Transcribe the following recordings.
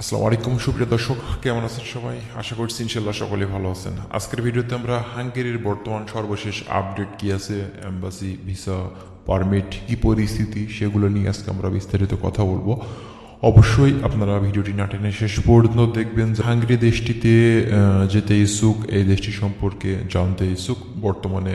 আসসালামু আলাইকুম, সুপ্রিয় দর্শক, কেমন আছেন সবাই? আশা করছি ইনশাল্লাহ সকলে ভালো আছেন। আজকের ভিডিওতে আমরা হাঙ্গেরির বর্তমান সর্বশেষ আপডেট কি আছে, এম্বাসি, ভিসা, পারমিট, কি পরিস্থিতি, সেগুলো নিয়ে আজকে আমরা বিস্তারিত কথা বলব। অবশ্যই আপনারা ভিডিওটি না টেনে শেষ পর্যন্ত দেখবেন যে হাঙ্গেরি দেশটিতে যেতে ইচ্ছুক, এই দেশটি সম্পর্কে জানতে ইচ্ছুক। বর্তমানে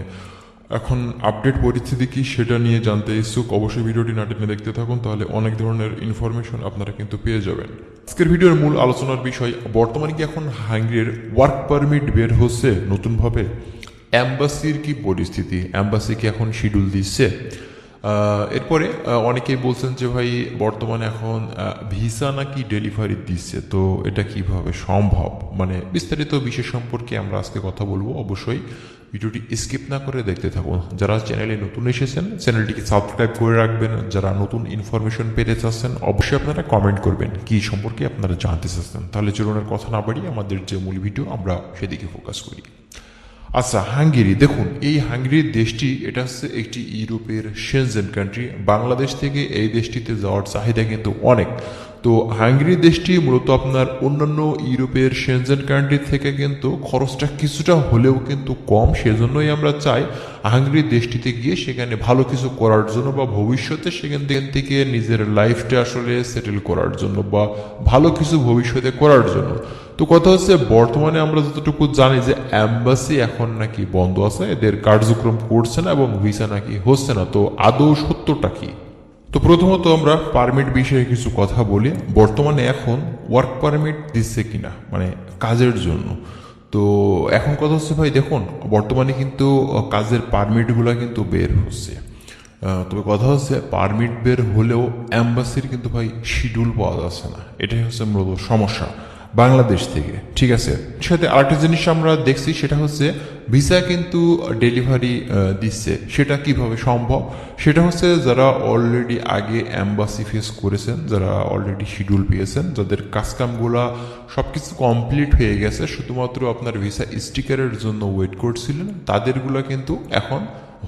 এখন আপডেট পরিস্থিতি কি সেটা নিয়ে জানতে ইচ্ছুক অবশ্যই ভিডিওটি না টেনে দেখতে থাকুন, তাহলে অনেক ধরনের ইনফরমেশন আপনারা কিন্তু পেয়ে যাবেন। আজকের ভিডিওর মূল আলোচনার বিষয়, বর্তমানে কি এখন হাঙ্গেরির ওয়ার্ক পারমিট বের হচ্ছে নতুনভাবে? অ্যাম্বাসির কি পরিস্থিতি? অ্যাম্বাসি কি এখন শিডিউল দিচ্ছে? এরপরে অনেকেই বলছেন যে ভাই, বর্তমানে এখন ভিসা নাকি ডেলিভারি দিচ্ছে, তো এটা কীভাবে সম্ভব? মানে বিস্তারিত বিষয় সম্পর্কে আমরা আজকে কথা বলব, অবশ্যই। ভিডিওটি স্কিপ না করে দেখতে থাকুন যারা চ্যানেলে নতুন এসেছেন চ্যানেলটিকে সাবস্ক্রাইব করে রাখবেন যারা নতুন ইনফরমেশন পেতে চাচ্ছেন অবশ্যই আপনারা কমেন্ট করবেন কি সম্পর্কে আপনারা জানতে চাচ্ছেন তাহলে চলুন কথা না বাড়িয়ে আমাদের যে মূল ভিডিও আমরা সেদিকে ফোকাস করি আচ্ছা হাঙ্গেরি দেখুন এই হাঙ্গেরি দেশটি এটা হচ্ছে একটি ইউরোপের সেনজেন কান্ট্রি বাংলাদেশ থেকে এই দেশটিতে যাওয়ার চাহিদা কিন্তু অনেক। তো হাঙ্গেরি দেশটি মূলত আপনার অন্যান্য ইউরোপের সেনজেন কান্ট্রি থেকে কিন্তু খরচটা কিছুটা হলেও কিন্তু কম। সেজন্যই আমরা চাই হাঙ্গেরি দেশটিতে গিয়ে সেখানে ভালো কিছু করার জন্য বা ভবিষ্যতে সেখান থেকে- নিজের লাইফটা আসলে সেটেল করার জন্য বা ভালো কিছু ভবিষ্যতে করার জন্য। তো কথা হচ্ছে বর্তমানে আমরা যতটুকু জানি যে অ্যাম্বাসি এখন নাকি বন্ধ আছে, এদের কার্যক্রম করছে না এবং ভিসা নাকি হচ্ছে না। তো আদৌ সত্যটা কি? তো প্রথমত আমরা পারমিট বিষয়ে কিছু কথা বলি। বর্তমানে এখন ওয়ার্ক পারমিট দিচ্ছে কিনা মানে কাজের জন্য। তো এখন কথা হচ্ছে ভাই, দেখুন, বর্তমানে কিন্তু কাজের পারমিটগুলো কিন্তু বের হচ্ছে। তবে কথা হচ্ছে পারমিট বের হলেও অ্যাম্বাসির কিন্তু ভাই শিডিউল পাওয়া যাচ্ছে না। এটাই হচ্ছে মূলত সমস্যা। বাংলাদেশ থেকে। ঠিক আছে? সাথে আরেকটা জিনিস আমরা দেখছি, সেটা হচ্ছে ভিসা কিন্তু ডেলিভারি দিচ্ছে। সেটা কীভাবে সম্ভব? সেটা হচ্ছে যারা অলরেডি আগে অ্যাম্বাসি ফেস করেছেন, যারা অলরেডি শিডিউল পেয়েছেন, যাদের কাজকামগুলা সব কিছু কমপ্লিট হয়ে গেছে, শুধুমাত্র আপনার ভিসা স্টিকারের জন্য ওয়েট করছিলেন, তাদেরগুলো কিন্তু এখন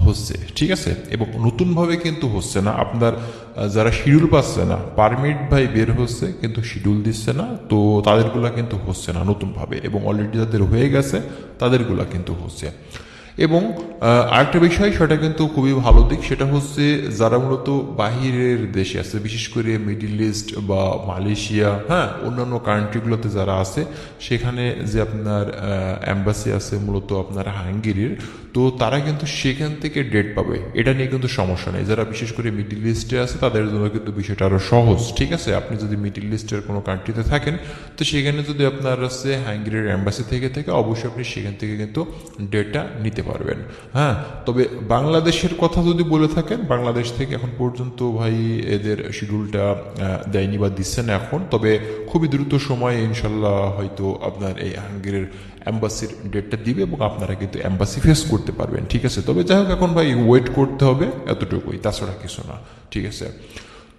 হচ্ছে, ঠিক আছে? এবং নতুনভাবে কিন্তু হচ্ছে না। আপনার যারা শিডিউল পাচ্ছে না পারমিট ভাই বের হচ্ছে, কিন্তু শিডিউল দিচ্ছে না, তো তাদেরগুলা কিন্তু হচ্ছে না নতুনভাবে। এবং অলরেডি যাদের হয়ে গেছে, তাদেরগুলা কিন্তু হচ্ছে। এবং আরেকটা বিষয়, সেটা কিন্তু খুবই ভালো দিক, সেটা হচ্ছে যারা মূলত বাহিরের দেশে আছে, বিশেষ করে মিডিল ইস্ট বা মালয়েশিয়া হ্যাঁ অন্যান্য কান্ট্রিগুলোতে যারা আছে, সেখানে যে আপনার অ্যাম্বাসি আছে, মূলত আপনার হাঙ্গেরির তো তারা কিন্তু সেখান থেকে ডেট পাবে। এটা নিয়ে কিন্তু সমস্যা নেই। যারা বিশেষ করে মিডিল ইস্টে আছে, তাদের জন্য কিন্তু বিষয়টা আরও সহজ, ঠিক আছে? আপনি যদি মিডিল ইস্টের কোনো কান্ট্রিতে থাকেন, তো সেখানে যদি আপনার আছে হাঙ্গেরির অ্যাম্বাসি থেকে থেকে, অবশ্যই আপনি সেখান থেকে কিন্তু ডেটটা নিতে পারবেন। হ্যাঁ? তবে বাংলাদেশের কথা যদি বলে থাকেন, বাংলাদেশ থেকে এখন পর্যন্ত ভাই এদের শিডিউলটা দেয়নি বা দিচ্ছে না এখন। তবে খুবই দ্রুত সময়ে ইনশাল্লাহ হয়তো আপনার এই হাঙ্গেরির অ্যাম্বাসির ডেটটা দিবে এবং আপনারা কিন্তু অ্যাম্বাসি ফেস করতে পারবেন, ঠিক আছে? তবে যাই হোক, এখন ভাই ওয়েট করতে হবে এতটুকুই, তাছাড়া কিছু না, ঠিক আছে?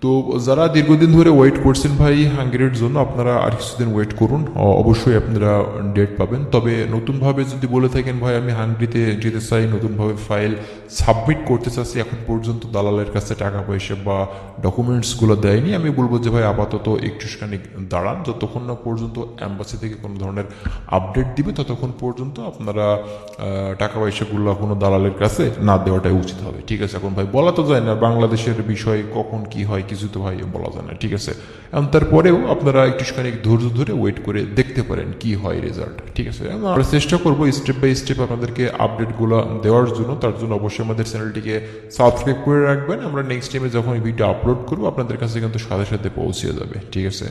তো যারা দীর্ঘদিন ধরে ওয়েট করছেন ভাই হাঙ্গেরির জন্য, আপনারা আর কিছুদিন ওয়েট করুন। অবশ্যই আপনারা ডেট পাবেন। তবে নতুনভাবে যদি বলে থাকেন, ভাই, আমি হাঙ্গেরিতে যেতে চাই, নতুনভাবে ফাইল সাবমিট করতে চাচ্ছি, এখন পর্যন্ত দালালের কাছে টাকা পয়সা বা ডকুমেন্টসগুলো দেয়নি, আমি বলব যে, ভাই, আপাতত একটুখানি দাঁড়ান। যতক্ষণ না পর্যন্ত অ্যাম্বাসি থেকে কোনো ধরনের আপডেট দিবে, ততক্ষণ পর্যন্ত আপনারা টাকা পয়সাগুলো কোনো দালালের কাছে না দেওয়াটাই উচিত হবে। ঠিক আছে, এখন ভাই, বলা তো যায় না বাংলাদেশের বিষয় কখন কি হয় কিছু তো ভাই বলা যায় না, ঠিক আছে? এখন তারপরেও আপনারা একটুখানি ধৈর্য ধরে ওয়েট করে দেখতে পারেন কি হয় রেজাল্ট ঠিক আছে? আমরা চেষ্টা করব স্টেপ বাই স্টেপ আপনাদেরকে আপডেটগুলো দেওয়ার জন্য, তার জন্য অবশ্যই আমাদের চ্যানেলটিকে সাবস্ক্রাইব করে রাখবেন। আমরা নেক্সট টাইমে যখন ভিডিও আপলোড করব, আপনাদের কাছে কিন্তু সাথে সাথে পৌঁছে যাবে, ঠিক আছে?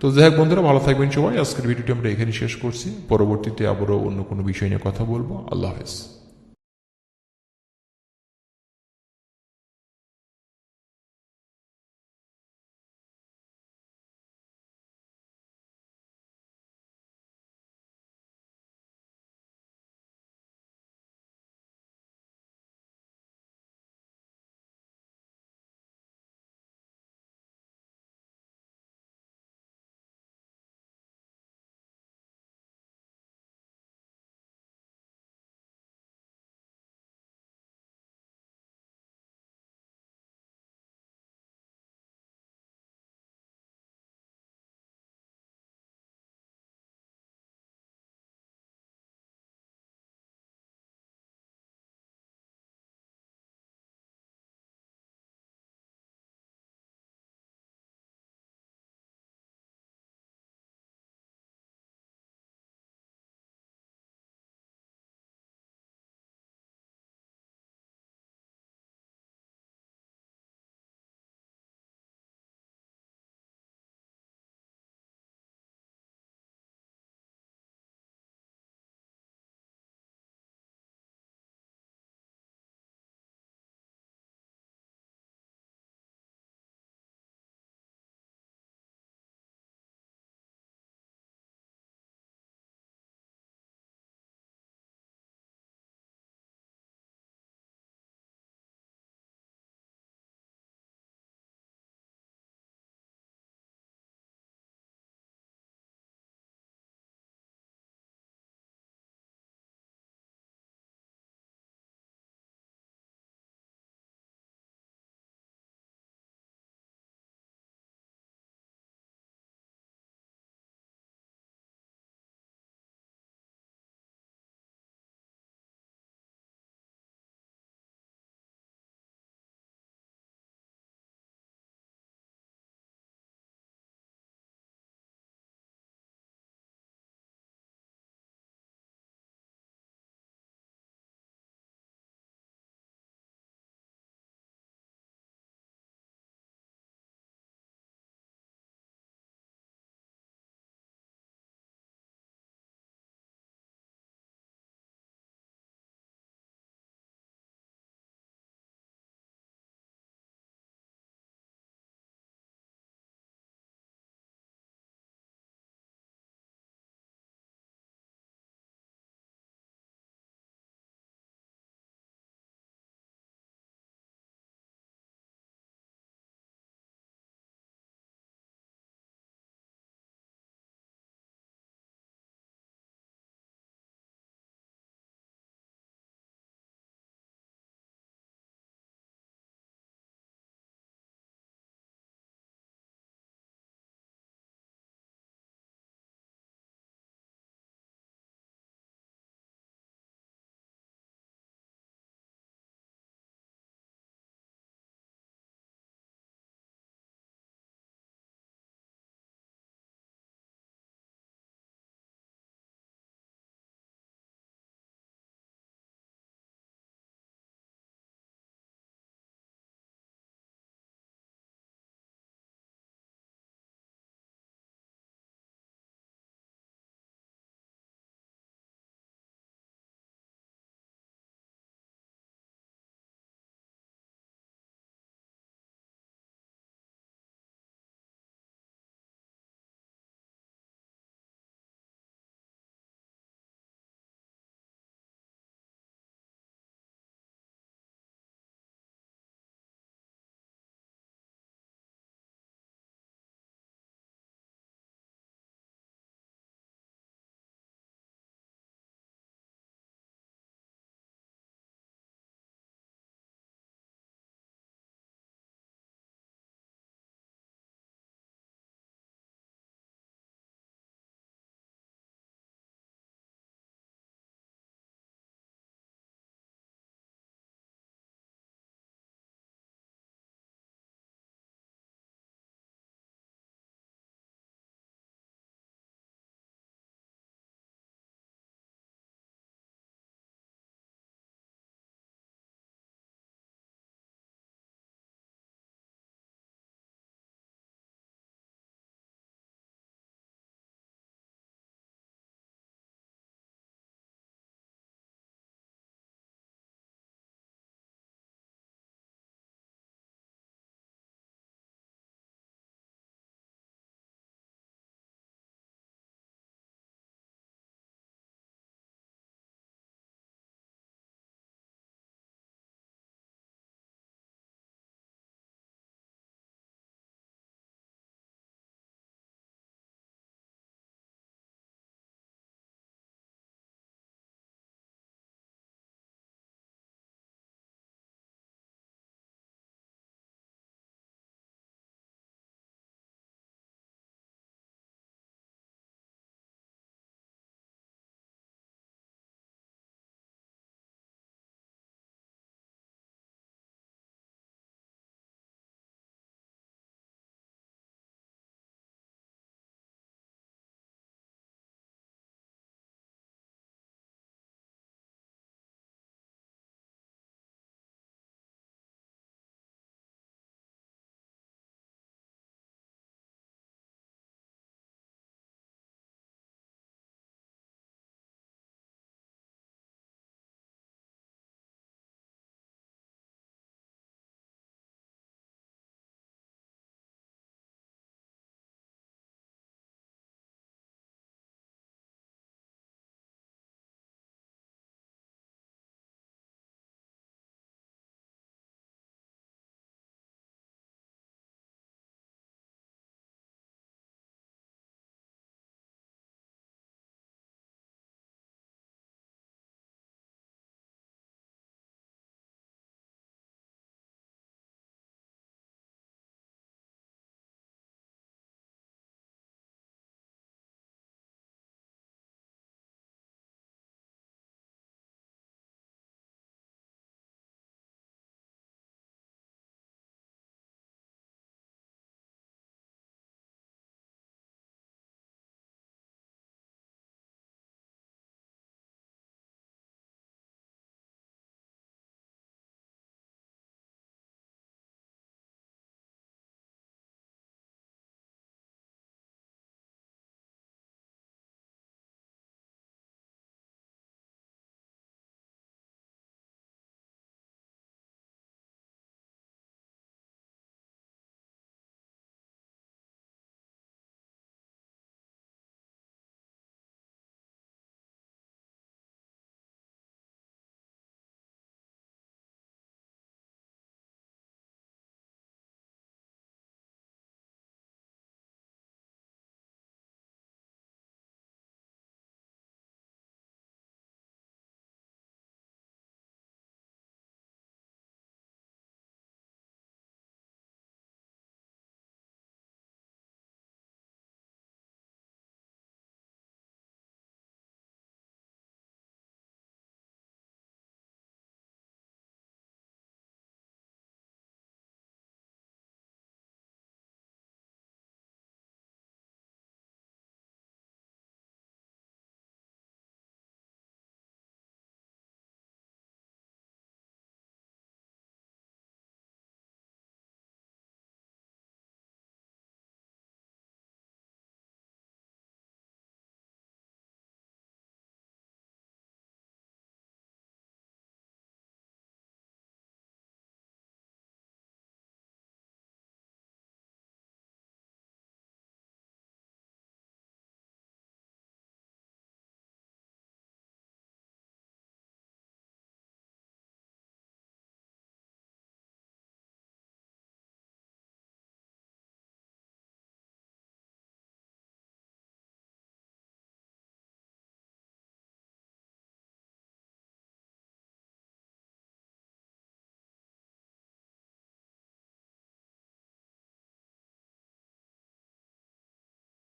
তো যাই হোক বন্ধুরা, ভালো থাকবেন সবাই। আজকের ভিডিওটি আমরা এখানে শেষ করছি। পরবর্তীতে আবারও অন্য কোনো বিষয় নিয়ে কথা বলব। আল্লাহ হাফেজ।